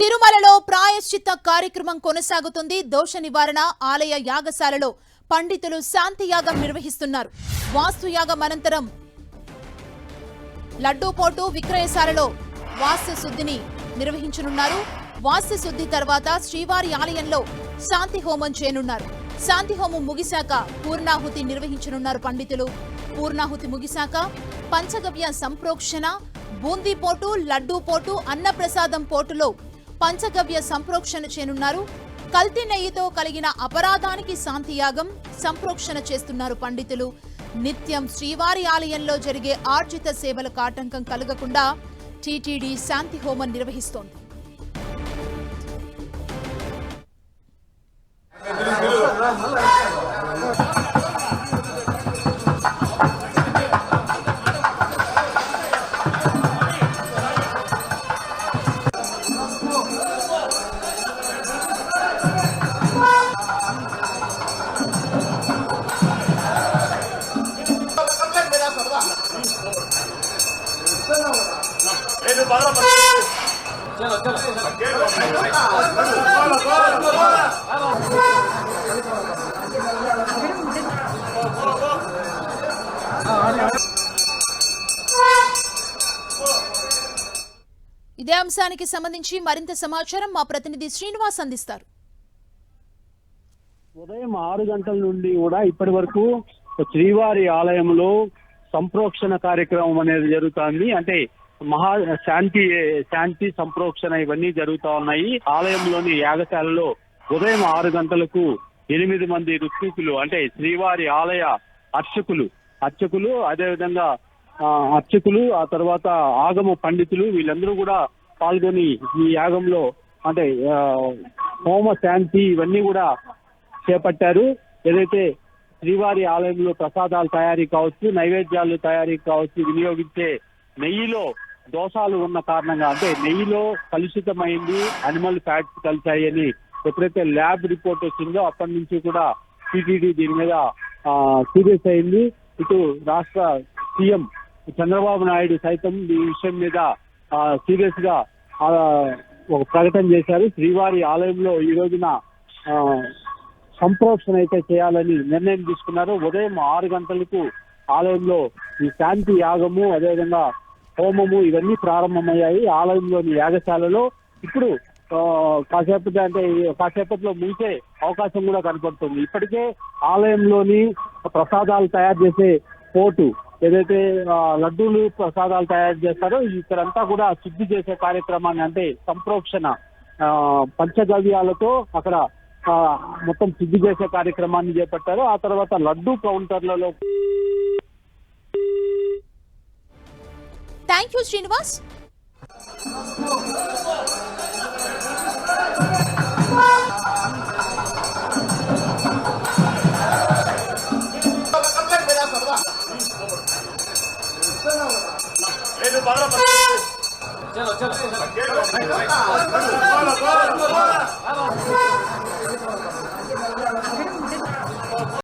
తిరుమలలో ప్రాయశ్చిత్త కార్యక్రమం కొనసాగుతుంది. దోష నివారణ ఆలయ యాగశాలలో పండితులు శాంతి యాగం నిర్వహిస్తున్నారు. వాస్తు యాగం అనంతరం లడ్డూపోటు విక్రయశాలలో వాస్తు శుద్ధిని నిర్వహించనున్నారు. వాస్తు శుద్ధి తర్వాత శ్రీవారి ఆలయంలో శాంతి హోమం చేయనున్నారు. శాంతి హోమం ముగిశాక పూర్ణాహుతి నిర్వహించనున్నారు పండితులు. పూర్ణాహుతి ముగిశాక పంచగవ్య సంప్రోక్షణ బూందీ పోటు లడ్డూ పోటు అన్నప్రసాదం పోటులో పంచగవ్య సంప్రోక్షణ చేయనున్నారు. కల్తీ నెయ్యితో కలిగిన అపరాధానికి శాంతియాగం సంప్రోక్షణ చేస్తున్నారు పండితులు. నిత్యం శ్రీవారి ఆలయంలో జరిగే ఆర్జిత సేవలకు ఆటంకం కలగకుండా టీటీడీ శాంతి హోమం నిర్వహిస్తోంది. ఇదే అంశానికి సంబంధించి మరింత సమాచారం మా ప్రతినిధి శ్రీనివాస్ అందిస్తారు. ఉదయం ఆరు గంటల నుండి కూడా ఇప్పటి వరకు శ్రీవారి ఆలయంలో సంప్రోక్షణ కార్యక్రమం అనేది జరుగుతుంది. అంటే మహా శాంతి శాంతి సంప్రోక్షణ ఇవన్నీ జరుగుతా ఉన్నాయి. ఆలయంలోని యాగశాలలో ఉదయం ఆరు గంటలకు ఎనిమిది మంది ఋత్వికులు అంటే శ్రీవారి ఆలయ అర్చకులు అర్చకులు అదేవిధంగా ఆ, అర్చకులు ఆ తర్వాత ఆగమ పండితులు వీళ్ళందరూ కూడా పాల్గొని ఈ యాగంలో అంటే హోమ శాంతి ఇవన్నీ కూడా చేపట్టారు. ఏదైతే శ్రీవారి ఆలయంలో ప్రసాదాలు తయారీ కావచ్చు నైవేద్యాలు తయారీ కావచ్చు వినియోగించే నెయ్యిలో దోషాలు ఉన్న కారణంగా అంటే నెయ్యిలో కలుషితమైంది అనిమల్ ఫ్యాట్స్ కలిసాయని ఎప్పుడైతే ల్యాబ్ రిపోర్ట్ వచ్చిందో అప్పటి నుంచి కూడా సిటీడీ దీని మీద సీరియస్ అయింది. ఇటు రాష్ట్ర సీఎం చంద్రబాబు నాయుడు సైతం ఈ విషయం మీద సీరియస్గా ఒక ప్రకటన చేశారు. శ్రీవారి ఆలయంలో ఈ రోజున సంప్రోక్షణ అయితే చేయాలని నిర్ణయం తీసుకున్నారు. ఉదయం ఆరు గంటలకు ఆలయంలో ఈ శాంతి యాగము అదేవిధంగా హోమము ఇవన్నీ ప్రారంభమయ్యాయి. ఆలయంలోని యాగశాలలో ఇప్పుడు ఆ, కాసేపటి అంటే కాసేపట్లో ముగిసే అవకాశం కూడా కనపడుతుంది. ఇప్పటికే ఆలయంలోని ప్రసాదాలు తయారు చేసే పోటు ఏదైతే లడ్డూలు ప్రసాదాలు తయారు చేస్తారో ఇక్కడంతా కూడా శుద్ధి చేసే కార్యక్రమాన్ని అంటే సంప్రోక్షణ పంచగవ్యాలతో అక్కడ మొత్తం శుద్ధి చేసే కార్యక్రమాన్ని చేపట్టారు. ఆ తర్వాత లడ్డూ కౌంటర్లలో థ్యాంక్ యూ శ్రీనివాస్ चलो चलो